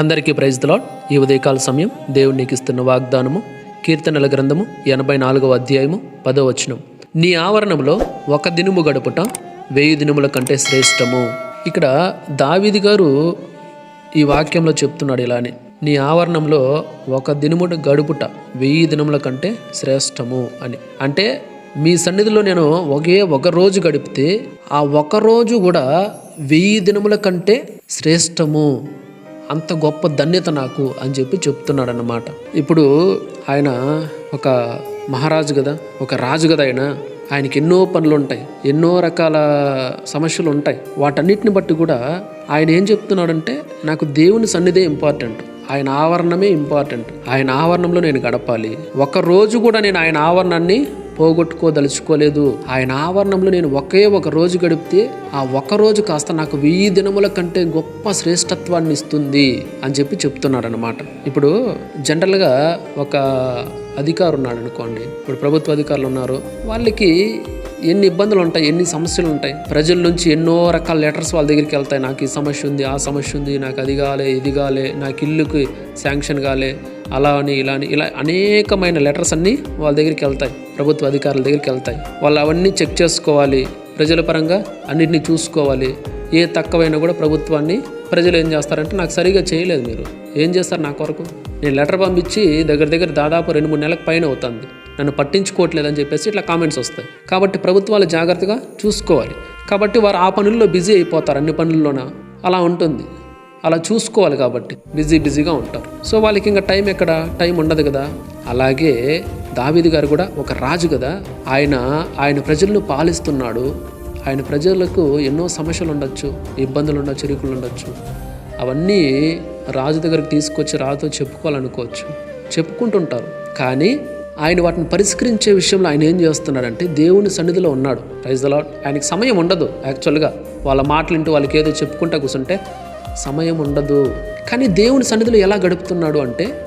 అందరికీ ప్రైజ్తలాడ్ ఈ ఉదయకాల సమయం దేవుడు నీకు ఇస్తున్న వాగ్దానము కీర్తనల గ్రంథము ఎనభై నాలుగవ అధ్యాయము పదో వచనం. నీ ఆవరణంలో ఒక దినుము గడుపుట వెయ్యి దినముల కంటే శ్రేష్టము. ఇక్కడ దావిది గారు ఈ వాక్యంలో చెప్తున్నాడు ఇలానే. నీ ఆవరణంలో ఒక దినముడు గడుపుట వెయ్యి దినముల కంటే శ్రేష్టము అని. అంటే మీ సన్నిధిలో నేను ఒకే ఒక రోజు గడిపితే ఆ ఒక రోజు కూడా వెయ్యి దినముల కంటే శ్రేష్టము. అంత గొప్ప ధన్యత నాకు అని చెప్పి చెప్తున్నాడు అన్నమాట ఇప్పుడు ఆయన ఒక మహారాజు కదా ఒక రాజు కదా ఆయన. ఆయనకి ఎన్నో పనులు ఉంటాయి ఎన్నో రకాల సమస్యలు ఉంటాయి వాటన్నిటిని బట్టి కూడా ఆయన ఏం చెప్తున్నాడంటే నాకు దేవుని సన్నిధే ఇంపార్టెంట్ ఆయన ఆవరణమే ఇంపార్టెంట్ ఆయన ఆవరణంలో నేను గడపాలి. ఒక రోజు కూడా నేను ఆయన ఆవరణాన్ని పోగొట్టుకోదలుచుకోలేదు. ఆయన ఆవరణంలో నేను ఒకే ఒక రోజు గడిపితే ఆ ఒక రోజు కాస్త నాకు వెయ్యి దినముల కంటే గొప్ప శ్రేష్టత్వాన్ని ఇస్తుంది అని చెప్పి చెప్తున్నాడనమాట ఇప్పుడు జనరల్గా ఒక అధికారు ఉన్నాడు అనుకోండి ఇప్పుడు ప్రభుత్వ అధికారులు ఉన్నారు వాళ్ళకి ఎన్ని ఇబ్బందులు ఉంటాయి ఎన్ని సమస్యలు ఉంటాయి. ప్రజల నుంచి ఎన్నో రకాల లెటర్స్ వాళ్ళ దగ్గరికి వెళ్తాయి. నాకు ఈ సమస్య ఉంది ఆ సమస్య ఉంది నాకు అది కాలే ఇది కాలే నాకు ఇల్లుకి శాంక్షన్ కాలే అలా అని ఇలా అని ఇలా అనేకమైన లెటర్స్ అన్నీ వాళ్ళ దగ్గరికి వెళ్తాయి. ప్రభుత్వ అధికారుల దగ్గరికి వెళ్తాయి. వాళ్ళు అవన్నీ చెక్ చేసుకోవాలి. ప్రజల పరంగా అన్నింటినీ చూసుకోవాలి. ఏ తక్కువైనా కూడా ప్రభుత్వాన్ని ప్రజలు ఏం చేస్తారంటే నాకు సరిగా చేయలేదు మీరు. ఏం చేస్తారు నా కొరకు? నేను లెటర్ పంపించి దగ్గర దగ్గర దాదాపు రెండు మూడు నెలలకు పైన అవుతుంది. నన్ను పట్టించుకోవట్లేదని చెప్పేసి ఇట్లా కామెంట్స్ వస్తాయి. కాబట్టి ప్రభుత్వాలు జాగ్రత్తగా చూసుకోవాలి. కాబట్టి వారు ఆ పనుల్లో బిజీ అయిపోతారు అన్ని పనుల్లోన? అలా ఉంటుంది. అలా చూసుకోవాలి కాబట్టి బిజీ బిజీగా ఉంటారు. సో వాళ్ళకి ఇంకా టైం ఎక్కడ? టైం ఉండదు కదా. అలాగే దావీది గారు కూడా ఒక రాజు కదా. ఆయన ఆయన ప్రజలను పాలిస్తున్నాడు. ఆయన ప్రజలకు ఎన్నో సమస్యలు ఉండొచ్చు ఇబ్బందులు ఉండొచ్చు చిరుకులు ఉండొచ్చు. అవన్నీ రాజు దగ్గరికి తీసుకొచ్చి రాజుతో చెప్పుకోవాలనుకోవచ్చు. చెప్పుకుంటుంటారు. కానీ ఆయన వాటిని పరిష్కరించే విషయంలో ఆయన ఏం చేస్తున్నాడంటే దేవుని సన్నిధిలో ఉన్నాడు. ప్రైజ్ ద ఆయనకి సమయం ఉండదు యాక్చువల్గా వాళ్ళ మాటలు వింటూ వాళ్ళకి ఏదో చెప్పుకుంటా కూర్చుంటే సమయం ఉండదు. కానీ దేవుని సన్నిధిలో ఎలా గడుపుతున్నాడు అంటే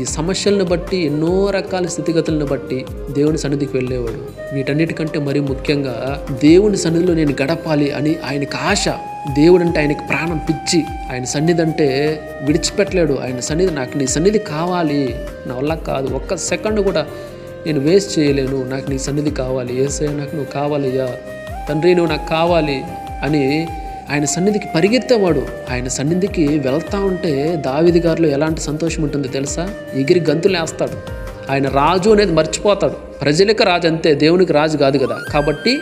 ఈ సమస్యలను బట్టి ఎన్నో రకాల స్థితిగతులను బట్టి దేవుని సన్నిధికి వెళ్ళేవాడు. వీటన్నిటికంటే మరీ ముఖ్యంగా దేవుని సన్నిధిలో నేను గడపాలి అని ఆయనకు ఆశ. దేవుడు అంటే ఆయనకి ప్రాణం పిచ్చి. ఆయన సన్నిధి అంటే విడిచిపెట్టలేడు. ఆయన సన్నిధి నాకు నీ సన్నిధి కావాలి. నా వల్ల కాదు. ఒక్క సెకండ్ కూడా నేను వేస్ట్ చేయలేను. నాకు నీ సన్నిధి కావాలి. ఏసే నాకు నువ్వు కావాలయ్యా. తండ్రి నువ్వు నాకు కావాలి అని ఆయన సన్నిధికి పరిగెత్తేవాడు. ఆయన సన్నిధికి వెళ్తా ఉంటే దావిది గారిలో ఎలాంటి సంతోషం ఉంటుందో తెలుసా? ఎగిరి గంతులు వేస్తాడు. ఆయన రాజు అనేది మర్చిపోతాడు. ప్రజలకు రాజు అంతే. దేవునికి రాజు కాదు కదా. కాబట్టి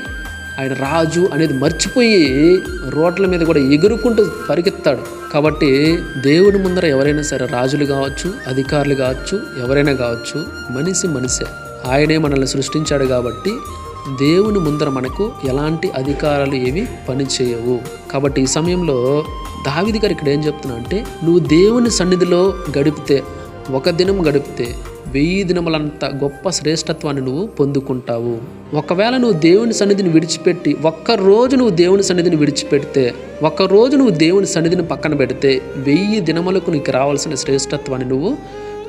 ఆయన రాజు అనేది మర్చిపోయి రోడ్ల మీద కూడా ఎగురుకుంటూ పరిగెత్తాడు. కాబట్టి దేవుని ముందర ఎవరైనా సరే రాజులు కావచ్చు అధికారులు కావచ్చు ఎవరైనా కావచ్చు మనిషి మనిషే. ఆయనే మనల్ని సృష్టించాడు కాబట్టి దేవుని ముందర మనకు ఎలాంటి అధికారాలు ఏవి పనిచేయవు కాబట్టి ఈ సమయంలో దావిది గారు ఇక్కడ ఏం చెప్తున్నా అంటే నువ్వు దేవుని సన్నిధిలో గడిపితే ఒక దినం గడిపితే వెయ్యి దినములంత గొప్ప శ్రేష్టత్వాన్ని నువ్వు పొందుకుంటావు. ఒకవేళ నువ్వు దేవుని సన్నిధిని విడిచిపెట్టి ఒక్క రోజు నువ్వు దేవుని సన్నిధిని విడిచిపెడితే ఒక్క రోజు నువ్వు దేవుని సన్నిధిని పక్కన పెడితే వెయ్యి దినములకు నీకు రావాల్సిన శ్రేష్టత్వాన్ని నువ్వు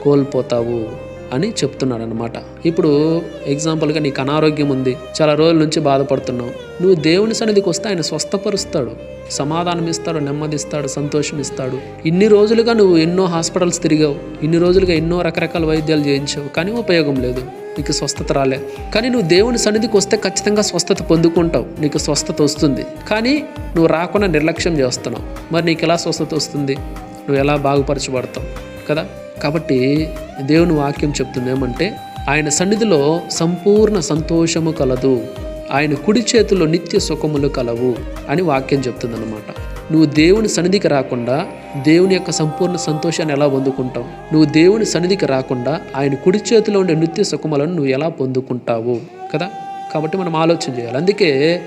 కోల్పోతావు. అని చెప్తున్నాడు అనమాట ఇప్పుడు ఎగ్జాంపుల్గా నీకు అనారోగ్యం ఉంది చాలా రోజుల నుంచి బాధపడుతున్నావు. నువ్వు దేవుని సన్నిధికి వస్తే ఆయన స్వస్థపరుస్తాడు. సమాధానం ఇస్తాడు నెమ్మదిస్తాడు సంతోషం ఇస్తాడు. ఇన్ని రోజులుగా నువ్వు ఎన్నో హాస్పిటల్స్ తిరిగావు ఇన్ని రోజులుగా ఎన్నో రకరకాల వైద్యాలు చేయించావు కానీ ఉపయోగం లేదు. నీకు స్వస్థత రాలే. కానీ నువ్వు దేవుని సన్నిధికి వస్తే ఖచ్చితంగా స్వస్థత పొందుకుంటావు. నీకు స్వస్థత వస్తుంది. కానీ నువ్వు రాకుండా నిర్లక్ష్యం చేస్తున్నావు. మరి నీకు ఎలా స్వస్థత వస్తుంది? నువ్వు ఎలా బాగుపరచబడతావు? కదా? కాబట్టి దేవుని వాక్యం చెప్తుంది ఏమంటే ఆయన సన్నిధిలో సంపూర్ణ సంతోషము కలదు. ఆయన కుడి చేతిలో నిత్య సుఖములు కలవు అని వాక్యం చెప్తుందన్నమాట. నువ్వు దేవుని సన్నిధికి రాకుండా దేవుని యొక్క సంపూర్ణ సంతోషాన్ని ఎలా పొందుకుంటావు? నువ్వు దేవుని సన్నిధికి రాకుండా ఆయన కుడి చేతిలో ఉండే నిత్య సుఖములను నువ్వు ఎలా పొందుకుంటావు? కదా? కాబట్టి మనం ఆలోచన చేయాలి. అందుకే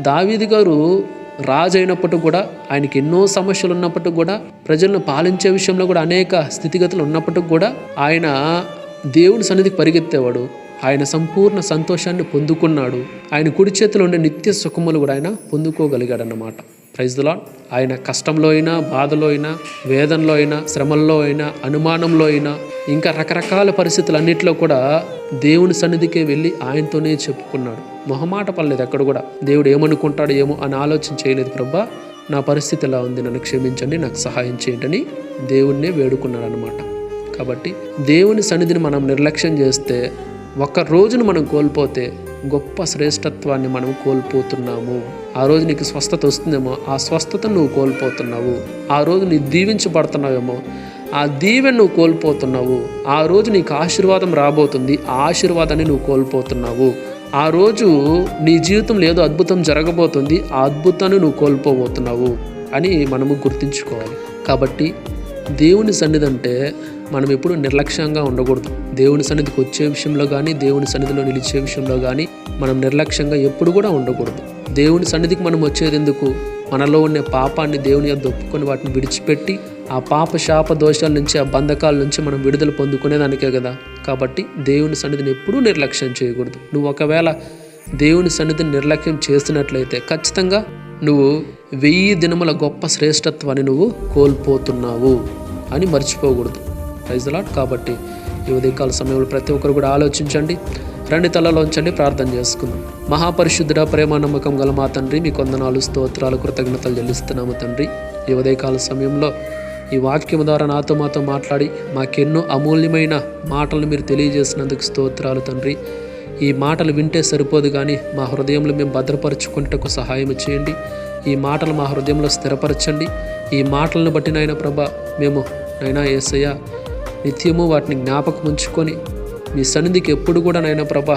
దావీది గారు రాజు అయినప్పటికీ కూడా ఆయనకి ఎన్నో సమస్యలు ఉన్నప్పటికి కూడా ప్రజలను పాలించే విషయంలో కూడా అనేక స్థితిగతులు ఉన్నప్పటికీ కూడా ఆయన దేవుని సన్నిధికి పరిగెత్తేవాడు. ఆయన సంపూర్ణ సంతోషాన్ని పొందుకున్నాడు. ఆయన కుడి చేతిలో ఉండే నిత్య సుఖములు కూడా ఆయన పొందుకోగలిగాడు అన్నమాట ప్రైజ్ ద లాడ్ ఆయన కష్టంలో అయినా బాధలో అయినా వేదనలో అయినా శ్రమల్లో అయినా అనుమానంలో అయినా ఇంకా రకరకాల పరిస్థితులన్నింటిలో కూడా దేవుని సన్నిధికే వెళ్ళి ఆయనతోనే చెప్పుకున్నాడు. మొహమాట పడలేదు అక్కడ కూడా. దేవుడు ఏమనుకుంటాడు ఏమో అని ఆలోచన చేయలేదు ప్రభా. నా పరిస్థితి ఎలా ఉంది? నన్ను క్షమించండి నాకు సహాయం చేయండి దేవుణ్ణే వేడుకున్నాడు అనమాట కాబట్టి దేవుని సన్నిధిని మనం నిర్లక్ష్యం చేస్తే ఒక్క రోజును మనం కోల్పోతే గొప్ప శ్రేష్టత్వాన్ని మనం కోల్పోతున్నాము. ఆ రోజు నీకు స్వస్థత వస్తుందేమో ఆ స్వస్థతను నువ్వు కోల్పోతున్నావు. ఆ రోజు నీ దీవించబడుతున్నావేమో ఆ దీవెను నువ్వు కోల్పోతున్నావు. ఆ రోజు నీకు ఆశీర్వాదం రాబోతుంది. ఆ ఆశీర్వాదాన్ని నువ్వు కోల్పోతున్నావు. ఆ రోజు నీ జీవితంలో ఏదో అద్భుతం జరగబోతుంది. ఆ అద్భుతాన్ని నువ్వు కోల్పోబోతున్నావు అని మనము గుర్తుంచుకోవాలి. కాబట్టి దేవుని సన్నిధి అంటే మనం ఎప్పుడు నిర్లక్ష్యంగా ఉండకూడదు. దేవుని సన్నిధికి వచ్చే విషయంలో కానీ దేవుని సన్నిధిలో నిలిచే విషయంలో కానీ మనం నిర్లక్ష్యంగా ఎప్పుడు కూడా ఉండకూడదు. దేవుని సన్నిధికి మనం వచ్చేది ఎందుకు? మనలో ఉన్న పాపాన్ని దేవుని యొద్ద ఒప్పుకొని వాటిని విడిచిపెట్టి ఆ పాప శాప దోషాల నుంచి ఆ బంధకాల నుంచి మనం విడుదల పొందుకునేదానికే కదా. కాబట్టి దేవుని సన్నిధిని ఎప్పుడూ నిర్లక్ష్యం చేయకూడదు. నువ్వు ఒకవేళ దేవుని సన్నిధిని నిర్లక్ష్యం చేసినట్లయితే ఖచ్చితంగా నువ్వు వెయ్యి దినముల గొప్ప శ్రేష్టత్వాన్ని నువ్వు కోల్పోతున్నావు అని మర్చిపోకూడదు. ప్రైజ్లాట్ కాబట్టి ఈ ఉదయకాల సమయంలో ప్రతి ఒక్కరు కూడా ఆలోచించండి. రెండు తలలోంచండి ప్రార్థన చేసుకుందాం. మహాపరిశుద్ధుడ ప్రేమ నమ్మకం గల మా తండ్రి మీ కొందనాలు స్తోత్రాలు కృతజ్ఞతలు చెల్లిస్తున్నాము తండ్రి. ఈ ఉదయకాల సమయంలో ఈ వాక్యం ద్వారా నాతో మాతో మాట్లాడి మాకెన్నో అమూల్యమైన మాటలు మీరు తెలియజేసినందుకు స్తోత్రాలు తండ్రి. ఈ మాటలు వింటే సరిపోదు కానీ మా హృదయంలో మేము భద్రపరచుకుంటకు సహాయం చేయండి. ఈ మాటలు మా హృదయంలో స్థిరపరచండి. ఈ మాటలను బట్టి నాయన ప్రభ మేము నైనా ఏసయ్య నిత్యము వాటిని జ్ఞాపకం ఉంచుకొని మీ సన్నిధికి ఎప్పుడు కూడా నైనా ప్రభ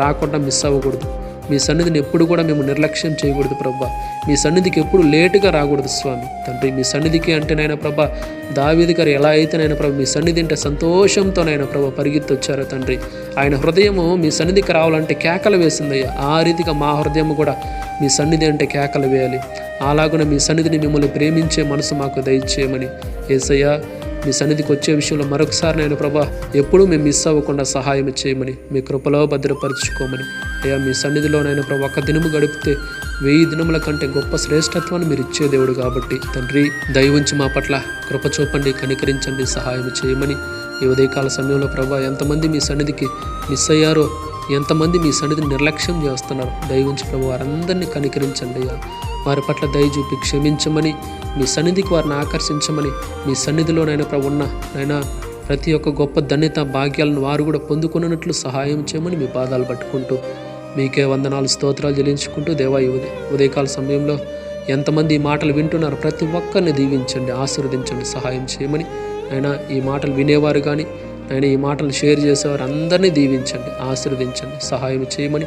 రాకుండా మిస్ అవ్వకూడదు. మీ సన్నిధిని ఎప్పుడు కూడా మేము నిర్లక్ష్యం చేయకూడదు ప్రభా. మీ సన్నిధికి ఎప్పుడు లేటుగా రాకూడదు స్వామి. తండ్రి మీ సన్నిధికి అంటే నాయన ప్రభా దావీది గారు ఎలా అయితేనైనా ప్రభా మీ సన్నిధి అంటే సంతోషంతోనైనా ప్రభా పరిగెత్తి వచ్చారో తండ్రి. ఆయన హృదయము మీ సన్నిధికి రావాలంటే కేకలు వేసిందయ్యా. ఆ రీతిగా మా హృదయం కూడా మీ సన్నిధి అంటే కేకలు వేయాలి. అలాగున మీ సన్నిధిని మిమ్మల్ని ప్రేమించే మనసు మాకు దయచేయమని. ఏసయ్యా మీ సన్నిధికి వచ్చే విషయంలో మరొకసారి నేను ప్రభా ఎప్పుడూ మేము మిస్ అవ్వకుండా సహాయం చేయమని మీ కృపలో భద్రపరచుకోమని. అయ్యా మీ సన్నిధిలో నేను ప్రభా ఒక్క దినము గడిపితే వెయ్యి దినముల కంటే గొప్ప శ్రేష్టత్వాన్ని మీరు ఇచ్చే దేవుడు కాబట్టి తండ్రి దయవుంచి మా పట్ల కృప చూపండి కనికరించండి సహాయం చేయమని. ఈ ఉదయకాల సమయంలో ప్రభా ఎంతమంది మీ సన్నిధికి మిస్ అయ్యారో ఎంతమంది మీ సన్నిధిని నిర్లక్ష్యం చేస్తున్నారు దయవుంచి ప్రభు వారందరినీ కనికరించండి అయ్యా. వారి పట్ల దయ చూపి క్షమించమని మీ సన్నిధికి వారిని ఆకర్షించమని మీ సన్నిధిలోనైనా ప్రభు ఉన్న నైనా ప్రతి ఒక్క గొప్ప ధన్యత భాగ్యాలను వారు కూడా పొందుకున్నట్లు సహాయం చేయమని మీ పాదాలు పట్టుకుంటూ మీకే వందనాలు స్తోత్రాలు చెల్లించుకుంటూ దేవా ఉదయ ఉదయకాల సమయంలో ఎంతమంది ఈ మాటలు వింటున్నారు ప్రతి ఒక్కరిని దీవించండి ఆశీర్వదించండి సహాయం చేయమని అయినా ఈ మాటలు వినేవారు కానీ ఆయన ఈ మాటలు షేర్ చేసేవారు అందరినీ దీవించండి ఆశీర్వదించండి సహాయం చేయమని